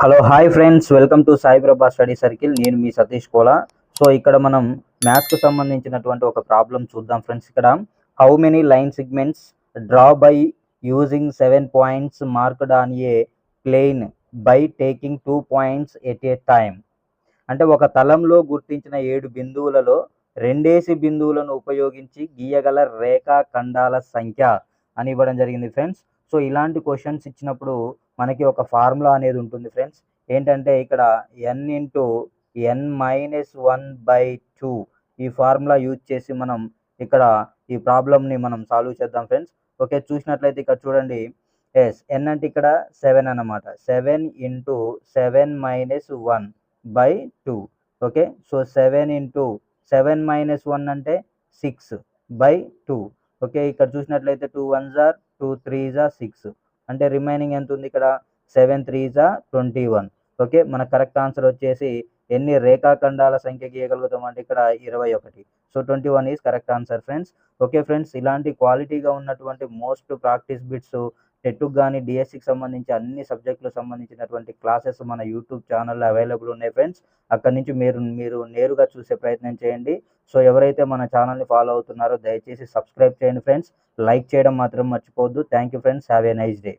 Hello hi friends welcome to Sai Prabha study circle నేను మీ Satish Kola. So ఇక్కడ మనం మ్యాథ్స్కు సంబంధించినటువంటి ఒక ప్రాబ్లం చూద్దాం ఫ్రెండ్స్ ఇక్కడ how many line segments draw by using seven points marked on a plane by taking two points at a time అంటే ఒక తలంలో గుర్తించిన ఏడు బిందువులలో రెండేసి బిందువులను ఉపయోగించి గీయగల రేఖా ఖండాల సంఖ్య అని ఇవ్వడం జరిగింది ఫ్రెండ్స్ సో ఇలాంటి క్వశ్చన్స్ ఇచ్చినప్పుడు మనకి ఒక ఫార్ములా అనేది ఉంటుంది ఫ్రెండ్స్. ఏంటంటే ఇక్కడ N into N minus one by two ఈ ఫార్ములా యూజ్ చేసి మనం ఇక్కడ ఈ ప్రాబ్లమ్ని మనం సాల్వ్ చేద్దాం ఫ్రెండ్స్. ఓకే చూసినట్లయితే ఇక్కడ చూడండి. ఎస్ ఎన్ అంటే ఇక్కడ సెవెన్ అన్నమాట. Seven into seven minus one by two. Okay so seven into seven minus one అంటే సిక్స్ బై టూ. ఓకే ఇక్కడ చూసినట్లయితే టూ వన్ జార్ టూ త్రీ జా సిక్స్ అంటే రిమైనింగ్ ఎంత ఉంది ఇక్కడ? సెవెన్ త్రీ జా ట్వంటీ వన్ ఓకే మన కరెక్ట్ ఆన్సర్ వచ్చేసి ఎన్ని రేఖాఖండాల సంఖ్య గీయగలుగుతాం అంటే ఇక్కడ ఇరవై ఒకటి. So twenty one is correct answer friends okay friends ఇలాంటి క్వాలిటీగా ఉన్నటువంటి మోస్ట్ ప్రాక్టీస్ బిట్స్ టెట్కు కానీ డిఎస్సికి సంబంధించి అన్ని సబ్జెక్టులకు సంబంధించినటువంటి క్లాసెస్ మన యూట్యూబ్ ఛానల్లో అవైలబుల్ ఉన్నాయి ఫ్రెండ్స్. అక్కడ నుంచి మీరు మీరు నేరుగా చూసే ప్రయత్నం చేయండి. సో ఎవరైతే మన ఛానల్ని ఫాలో అవుతున్నారో దయచేసి సబ్స్క్రైబ్ చేయండి ఫ్రెండ్స్. లైక్ చేయడం మాత్రం మర్చిపోవద్దు. Thank you friends. Have a nice day.